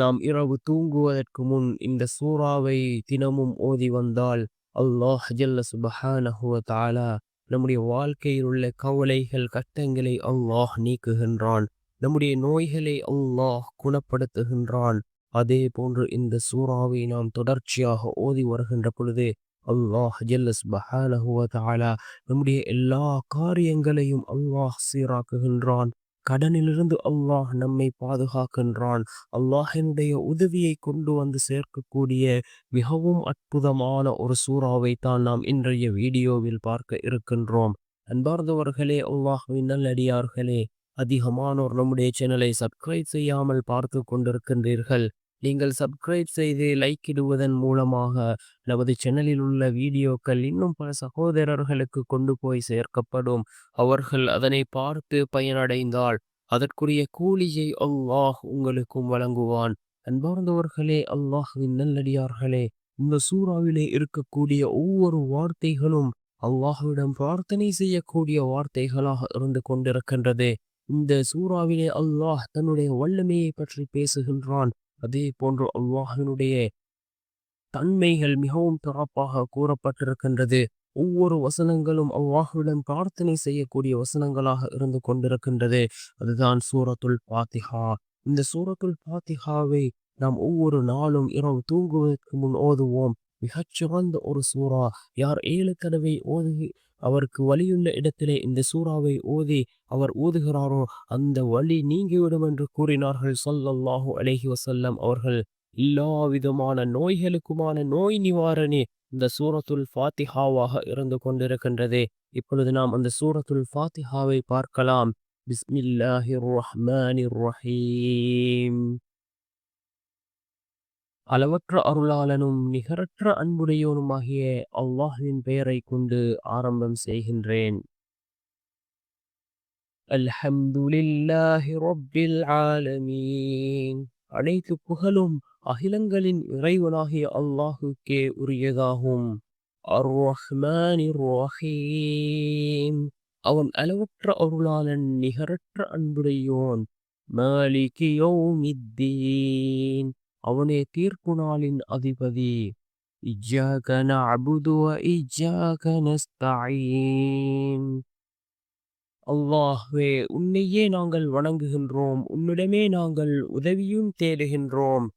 நாம் இரவு தூங்குவதற்கு முன் இந்த சூறாவை தினமும் ஓதி வந்தால் அல்லாஹ் ஜல்ல சுபஹானஹுவ தாலா நம்முடைய வாழ்க்கையில் உள்ள கவலைகள் கட்டங்களை அல்லாஹ் நீக்குகின்றான். நம்முடைய நோய்களை அல்லாஹ் குணப்படுத்துகின்றான். அதே போன்று இந்த சூறாவை நாம் தொடர்ச்சியாக ஓதி வருகின்ற பொழுது அல்லாஹ் ஜல்லஸ் பஹானஹுவ தாலா நம்முடைய எல்லா காரியங்களையும் அல்லாஹ் சீராக்குகின்றான். கடனிலிருந்து அல்லாஹ் நம்மை பாதுகாக்கின்றான். அல்லாஹினுடைய உதவியை கொண்டு வந்து சேர்க்கக்கூடிய மிகவும் அற்புதமான ஒரு சூறாவை தான் நாம் இன்றைய வீடியோவில் பார்க்க இருக்கின்றோம். அன்பார்ந்தவர்களே அல்லாஹுவின் நல்லடியார்களே அதிகமானோர் நம்முடைய சேனலை சப்ஸ்கிரைப் செய்யாமல் பார்த்து கொண்டிருக்கின்றீர்கள். நீங்கள் சப்ஸ்கிரைப் செய்து லைக் இடுவதன் மூலமாக நமது சேனலில் உள்ள வீடியோக்கள் இன்னும் பல சகோதரர்களுக்கு கொண்டு போய் சேர்க்கப்படும். அவர்கள் அதனை பார்த்து பயனடைந்தால் அதற்குரிய கூலியை அல்லாஹ் உங்களுக்கும் வழங்குவான். அன்பார்ந்தவர்களே அல்லாஹின் நல்லடியார்களே இந்த சூறாவிலே இருக்கக்கூடிய ஒவ்வொரு வார்த்தைகளும் அல்லாஹுவிடம் பிரார்த்தனை செய்யக்கூடிய வார்த்தைகளாக இருந்து கொண்டிருக்கின்றது. இந்த சூறாவிலே அல்லாஹ் தன்னுடைய வல்லமையை பற்றி பேசுகின்றான். அதே போன்று அல்லாஹினுடைய தன்மைகள் மிகவும் சிறப்பாக கூறப்பட்டிருக்கின்றது. ஒவ்வொரு வசனங்களும் அல்லாஹுடன் பிரார்த்தனை செய்யக்கூடிய வசனங்களாக இருந்து கொண்டிருக்கின்றது. அதுதான் சூரத்துல் பாத்திஹா இந்த சூரத்துல் பாத்திஹாவை நாம் ஒவ்வொரு நாளும் இரவு தூங்குவதற்கு முன் ஓதுவோம். மிகச்சிறந்த ஒரு சூறா. யார் ஏழு தடவை ஓதி அவருக்கு வழியுள்ள இடத்திலே இந்த சூறாவை ஓதி அவர் ஊதுகிறாரோ அந்த வழி நீங்கிவிடும் என்று கூறினார்கள். சொல்லல்லாஹு அலஹி வசல்லம் அவர்கள் எல்லா விதமான நோய்களுக்குமான நோய் நிவாரணி இந்த சூரத்துல் ஃபாத்திஹாவாக இருந்து கொண்டிருக்கின்றது. இப்பொழுது நாம் அந்த சூரத்துல் ஃபாத்திஹாவை பார்க்கலாம். பிஸ்மில்லாஹிர் ரஹ்மானிர் ரஹீம். அளவற்ற அருளாளனும் நிகரற்ற அன்புடையோனுமாகிய அல்லாஹின் பெயரை கொண்டு ஆரம்பம் செய்கின்றேன். அல்ஹம்துலில்லாஹி ஆலமீன். அனைத்து புகழும் அகிலங்களின் இறைவனாகிய அல்லாஹுக்கே உரியதாகும். அர் ரஹ்மானிர் அவன் அளவற்ற அருளாளன் நிகரற்ற அன்புடையோன் மாலிகி யௌமித்தீன். அவனே தீர்ப்பு நாளின் அதிபதி இஜ்ஜாக நஅபுது வ இஜ்ஜாக நஸ்தஈன் அல்லாஹ்வே உன்னையே நாங்கள் வணங்குகின்றோம் உன்னிடமே நாங்கள் உதவியும் தேடுகின்றோம்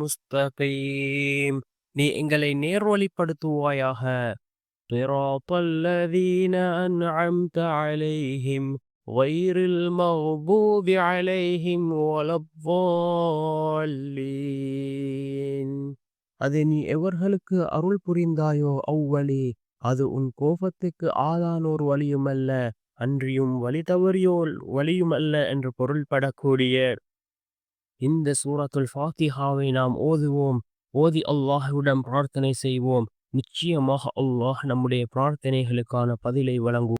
முஸ்தகீம் நீ எங்களை நேர்வழிப்படுத்துவாயாக صراط الذين أنعمت عليهم غير المغضوب عليهم ولا الضالين அது நீ எவர்களுக்கு அருள் புரிந்தாயோ அவ்வழி அது உன் கோபத்துக்கு ஆதானோர் வழியுமல்ல அன்றியும் வழி தவறியோர் வழியுமல்ல என்று பொருள்படக்கூடிய இந்த சூரத்துல் ஃபாத்திஹாவை நாம் ஓதுவோம் ஓதி அல்லாஹுடன் பிரார்த்தனை செய்வோம் நிச்சயமாக அல்லாஹ் நம்முடைய பிரார்த்தனைகளுக்கான பதிலை வழங்குவோம்